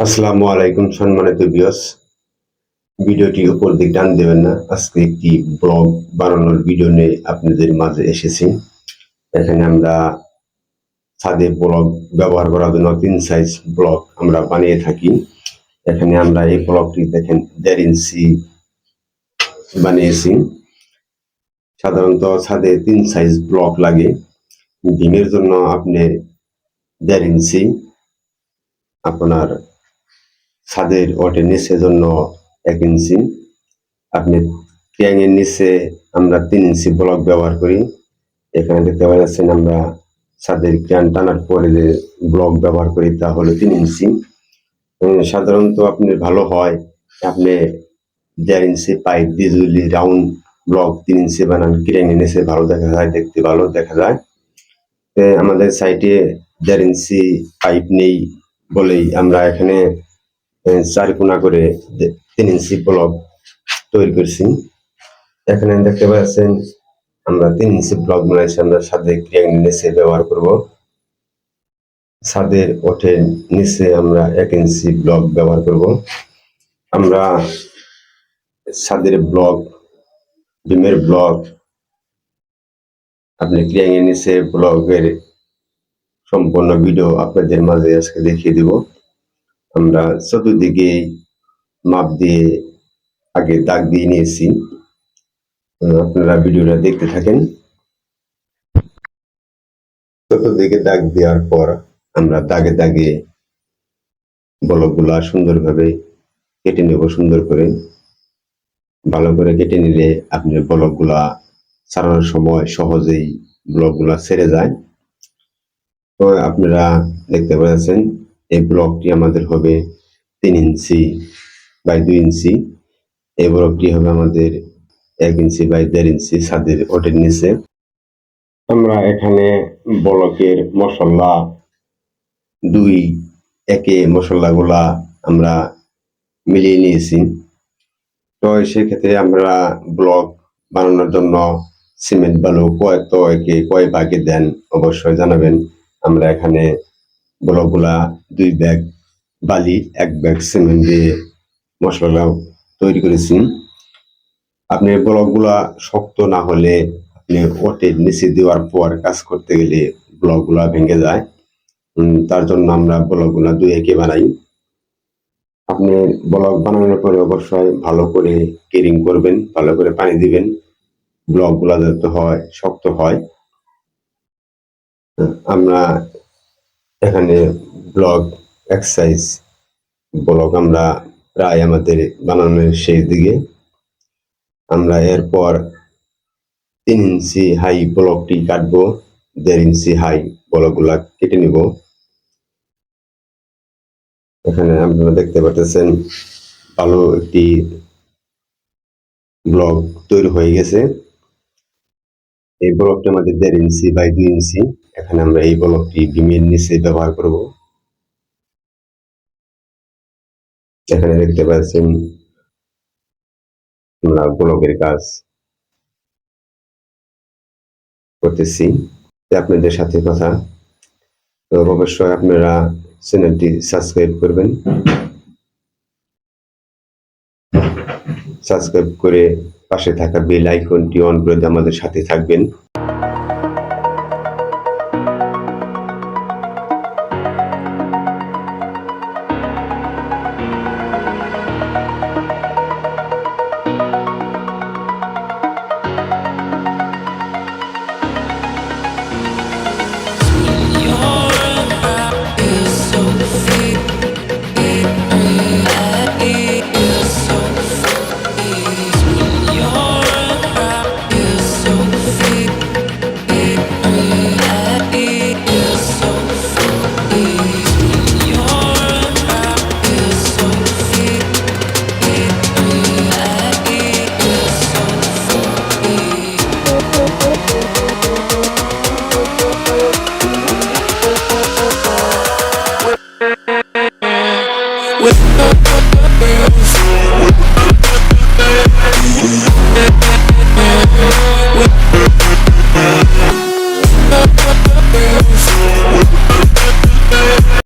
আসসালামু আলাইকুম সম্মানিত বিয়স ভিডিওটি উপর দিক ডান দেবেন না। আজকে একটি ব্লগ বানানোর ভিডিও নিয়ে আপনাদের মাঝে এসেছি। এখানে আমরা ছাদে ব্লগ ব্যবহার করার জন্য তিন সাইজ ব্লগ আমরা বানিয়ে থাকি। এখানে আমরা এই ব্লগটি দেখেন দেড় ইঞ্চি বানিয়েছি। সাধারণত ছাদে তিন সাইজ ব্লক লাগে। ডিমের জন্য আপনি দেড় ইঞ্চি, আপনার ছাদের ওটের নিচে জন্য এক ইঞ্চি। আপনি ট্যাঙের নিচে আমরা তিন ইঞ্চি ব্লক ব্যবহার করি। এখানে দেখতে পাচ্ছেন আমরা ছাদের ক্যান টানার পরে যে ব্লক ব্যবহার করি তা হলো তিন ইঞ্চি। সাধারণত আপনি ভালো হয়, আপনি দেড় ইঞ্চি পাইপ যদি রাউন্ড ব্লক তিন ইঞ্চি বানান ক্রেঙে নিচে ভালো দেখা যায়, দেখতে ভালো দেখা যায়। আমাদের সাইটে দেড় ইঞ্চি পাইপ নেই বলেই আমরা এখানে আহ, চার কোনা করে তিন ইঞ্চি ব্লক তৈরি করছি। এখানে দেখতে পাচ্ছেন আমরা তিন ইঞ্চি ব্লক বানাইছি আমরা ছাদে ক্রিয়াং নিচে ব্যবহার করব। ছাদের ওঠে নিচে আমরা এক ইঞ্চি ব্লক ব্যবহার করব। আমরা ছাদের ব্লক ডিমের ব্লক আপনি ক্রিয়াং নিচে ব্লকের সম্পূর্ণ ভিডিও আপনাদের মাঝে আজকে দেখিয়ে দিব। আমরা চতুর্দিকে মাপ দিয়ে আগে দাগ দিয়ে নিয়েছি। আপনারা ভিডিওটা দেখতে থাকেন। চতুর্দিকে দাগ দেওয়ার পর আমরা দাগে দাগে বলকগুলা সুন্দরভাবে কেটে নেব সুন্দর করে। ভালো করে কেটে নিলে আপনি বলকগুলা ছাড়ানোর সময় সহজেই ব্লকগুলা ছেড়ে যায়। তো আপনারা দেখতে পাচ্ছেন এই ব্লকটি আমাদের হবে তিন ইঞ্চি বাই দুই ইঞ্চি। এই ব্লকটি হবে আমাদের এক ইঞ্চি বাই দেড় ইঞ্চি ছাদের ওটের নিচে। আমরা এখানে ব্লকের মশলা দুই, একে মশলাগুলা আমরা মিলিয়ে নিয়েছি। তো সেক্ষেত্রে আমরা ব্লক বানানোর জন্য সিমেন্ট বালু কয় তো একে কয় ভাগে দেন অবশ্যই জানাবেন। আমরা এখানে ব্লকগুলা দুই ব্যাগ বালি, এক ব্যাগ সিমেন্ট দিয়ে মশলা তৈরি করেছি। আপনি ব্লকগুলা শক্ত না হলে আপনি ওটের নিচে দেওয়ার পর কাজ করতে গেলে ব্লকগুলা ভেঙে যায়। তার জন্য আমরা ব্লকগুলা দুই একে বানাই। আপনি ব্লক বানানোর পরে অবশ্যই ভালো করে কেরিং করবেন, ভালো করে পানি দিবেন। ব্লকগুলা যাতে হয়, শক্ত হয়। আমরা এখানে ব্লক এক্সারসাইজ ব্লক আমরা প্রায় আমাদের বানানোর শেষ দিকে। আমরা এরপর তিন ইঞ্চি হাই ব্লকটি কাটবো, দেড় ইঞ্চি হাই ব্লকগুলা কেটে নিব। এখানে আপনারা দেখতে পাচ্ছেন ভালো একটি ব্লক তৈরি হয়ে গেছে। এই ব্লকটি আমাদের দেড় ইঞ্চি বাই দুই ইঞ্চি। এখানে আমরা এই ব্লকটি ডিমের নিচে ব্যবহার করব। এখানে দেখতে পাচ্ছেন আমরা ব্লকের কাজ করতেছি। আপনাদের সাথে কথা। তো অবশ্যই আপনারা চ্যানেলটি সাবস্ক্রাইব করবেন। সাবস্ক্রাইব করে পাশে থাকা বেল আইকনটি অন করে আমাদের সাথে থাকবেন।